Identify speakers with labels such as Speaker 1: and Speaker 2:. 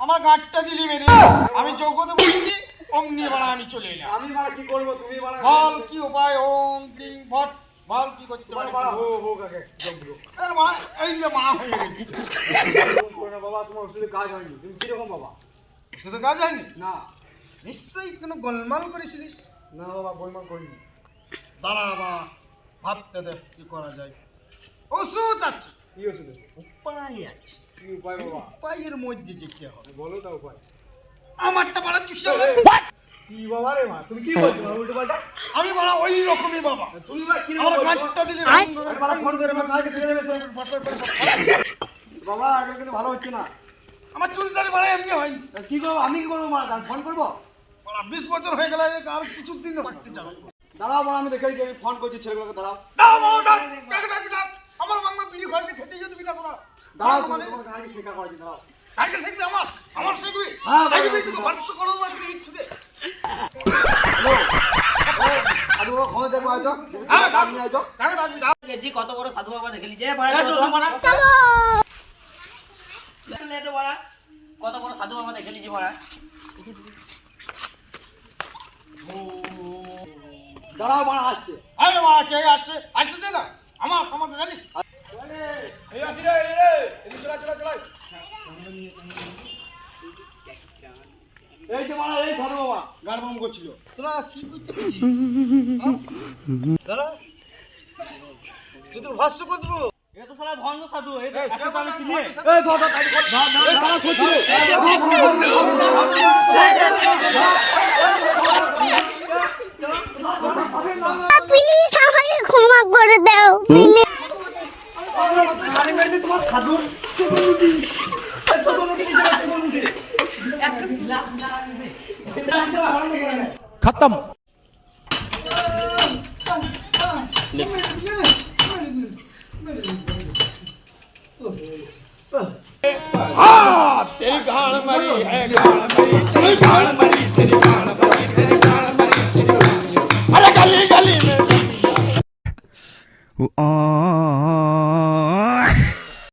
Speaker 1: আমার গাঁটটা দিলি মেরে। আমি যোগ্যতে বসেছি অমনি বাড়া আমি চলে এলাম।
Speaker 2: আমি বাড়া কি করব? তুমি বাড়া
Speaker 1: বল কি উপায়? ওম ক্রিং ফট বল কি করতে পারি
Speaker 2: বাড়া হো হো কাকে?
Speaker 1: আরে বাড়া, এই যে মা হয়ে গেছি।
Speaker 2: না বাবা তোমার ওষুধে কাজ হয়নি। তুমি কীরকম বাবা?
Speaker 1: শুধু কাজ হয়নি?
Speaker 2: না।
Speaker 1: নিশ্চয়ই কোনো গোলমাল করেছিলিস?
Speaker 2: না বাবা গোলমাল করিনি।
Speaker 1: দাঁড়া বাবা ভাবতে দে কি করা যায়। ওষুধ আছে।
Speaker 2: কি ওষুধ
Speaker 1: উপায় আছে।
Speaker 2: কি উপায় বাবা?
Speaker 1: উপায়ের মধ্যে হবে?
Speaker 2: বলো তা উপায়।
Speaker 1: আমারটা চুষে
Speaker 2: কি বাবা রে মা তুমি কি বলছো? বাবা উল্টো পাল্টা
Speaker 1: আমি বাড়া ওই রকমই বাবা।
Speaker 2: তুমি বা কি
Speaker 1: আমার গাঁটটা দিলে
Speaker 2: বাবা ফোন করে আমার গাড়ি ছেড়ে দেবে বাবা এখন কিন্তু ভালো হচ্ছে না।
Speaker 1: আমার চুল দাড়ি বাড়া এমনি হয়
Speaker 2: কি করব? আমি কি করব মা? ফোন করব?
Speaker 1: বিশ বছর হয়ে গেলে আর কিছু দিন থাকতে যাবে
Speaker 2: দাঁড়াও বাবা আমি দেখে আমি ফোন করছি ছেলেগুলোকে দাঁড়াও।
Speaker 1: ডাক আমার মাংমা বিড়ি খাইতে খেতে যদি বিনা করা
Speaker 2: দাঁড়াও
Speaker 1: মানে?
Speaker 2: তোমার গাড়ি শেখা করেছি দাঁড়াও।
Speaker 1: আগে শিখবি আমার? আমার শিখবি?
Speaker 2: হ্যাঁ।
Speaker 1: করো
Speaker 2: আর ও হয়তো
Speaker 1: হ্যাঁ, ডাক।
Speaker 2: হয়তো
Speaker 1: ডাক ডাকবি ডাক
Speaker 3: গেছি কত বড় সাধু বাবা দেখলি যে বড়া
Speaker 2: চলো,
Speaker 3: চলো। লে তো বড়া। কত বড় সাধু বাবা দেখলি যে বড়া।
Speaker 2: দাঁড়াও বাড়া আসছে।
Speaker 1: আরে মা কে আসছে? আসতে দে না। আমার আমাকে জানিস।
Speaker 2: এই আসি রে এই রে। এদিকে চলা চলা চলা এই যে মারা এই সাধু বাবা গান করছিল।
Speaker 1: তোরা কি করতে
Speaker 2: দাঁড়া।
Speaker 1: তুই তো ভাষ্য
Speaker 3: সারা ভণ্ড সাধু
Speaker 4: করে দাও
Speaker 2: গাড়ি মেরে দে তোমার সাধু
Speaker 1: तेरी गाल मरी है गाल मरी तेरी गाल मरी Ooh, ah.